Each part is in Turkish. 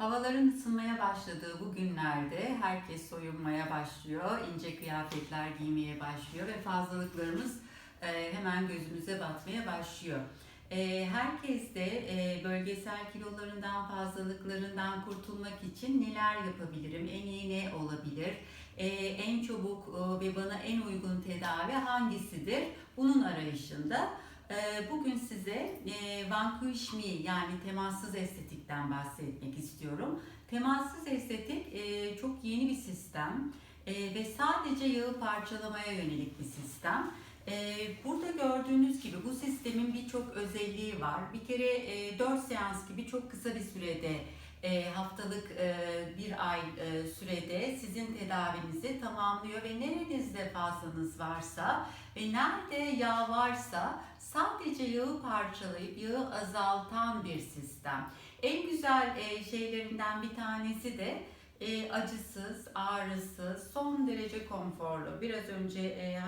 Havaların ısınmaya başladığı bu günlerde herkes soyunmaya başlıyor, ince kıyafetler giymeye başlıyor ve fazlalıklarımız e, hemen gözümüze batmaya başlıyor. E, Herkes de e, bölgesel kilolarından, fazlalıklarından kurtulmak için neler yapabilirim, en iyi ne olabilir, en çabuk ve bana en uygun tedavi hangisidir? Bunun arayışında. Ee, Bugün size e, Vanquish Me yani temassız estetikten bahsetmek istiyorum. Temassız estetik e, çok yeni bir sistem e, ve sadece yağı parçalamaya yönelik bir sistem. Burada gördüğünüz gibi bu sistemin birçok özelliği var. Bir kere 4 seans gibi çok kısa bir sürede e, haftalık e, bir ay e, sürede sizin tedavinizi tamamlıyor ve nerenizde fazlanız varsa ve nerede yağ varsa sadece yağı parçalayıp yağı azaltan bir sistem. En güzel e, şeylerinden bir tanesi de acısız, ağrısız, son derece konforlu. Biraz önce e,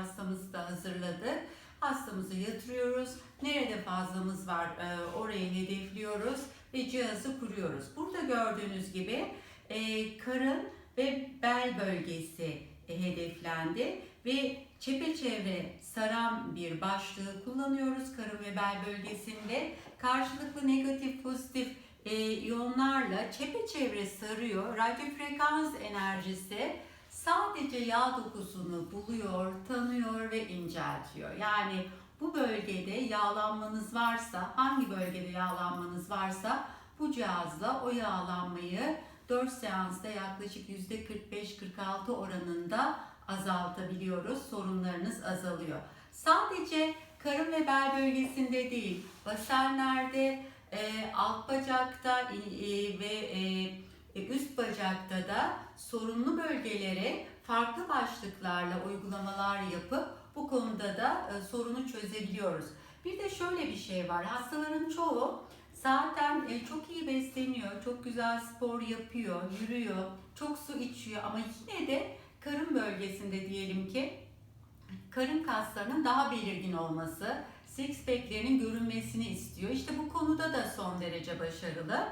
da hazırladık. Hastamızı yatırıyoruz. Nerede fazlamız var orayı hedefliyoruz ve cihazı kuruyoruz. Burada gördüğünüz gibi e, karın ve bel bölgesi hedeflendi ve çepeçevre saran bir başlığı kullanıyoruz karın ve bel bölgesinde. Karşılıklı negatif pozitif e, iyonlarla çepeçevre sarıyor. Radyo frekans enerjisi sadece yağ dokusunu buluyor, tanıyor ve inceltiyor. Yani bu bölgede yağlanmanız varsa, hangi bölgede yağlanmanız varsa bu cihazla o yağlanmayı 4 seansta yaklaşık %45-46 oranında azaltabiliyoruz. Sorunlarınız azalıyor. Sadece karın ve bel bölgesinde değil, basenlerde, e, alt bacakta e, ve e, üst bacakta da sorunlu bölgelere farklı başlıklarla uygulamalar yapıp bu konuda da e, sorunu çözebiliyoruz. Bir de şöyle bir şey var. Hastaların çoğu zaten e, çok iyi besleniyor, çok güzel spor yapıyor, yürüyor, çok su içiyor ama yine de karın bölgesinde diyelim ki karın kaslarının daha belirgin olması, six pack'lerinin görünmesini istiyor. İşte bu konuda da son derece başarılı.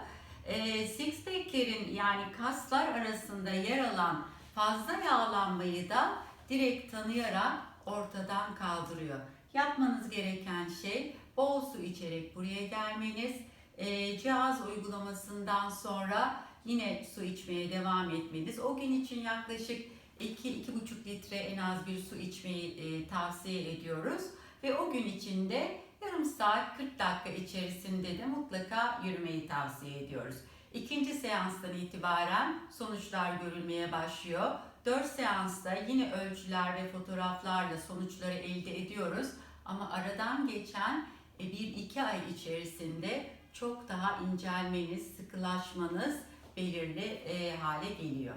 E, six pack'lerin yani kaslar arasında yer alan fazla yağlanmayı da direkt tanıyarak ortadan kaldırıyor. Yapmanız gereken şey bol su içerek buraya gelmeniz, e, cihaz uygulamasından sonra yine su içmeye devam etmeniz. O gün için yaklaşık 2-2,5 litre en az bir su içmeyi e, tavsiye ediyoruz. Ve o gün içinde yarım saat 40 dakika içerisinde de mutlaka yürümeyi tavsiye ediyoruz. İkinci seanstan itibaren sonuçlar görülmeye başlıyor. 4 seansta yine ölçüler ve fotoğraflarla sonuçları elde ediyoruz. Ama aradan geçen 1-2 ay içerisinde çok daha incelmeniz, sıkılaşmanız belirli e, hale geliyor.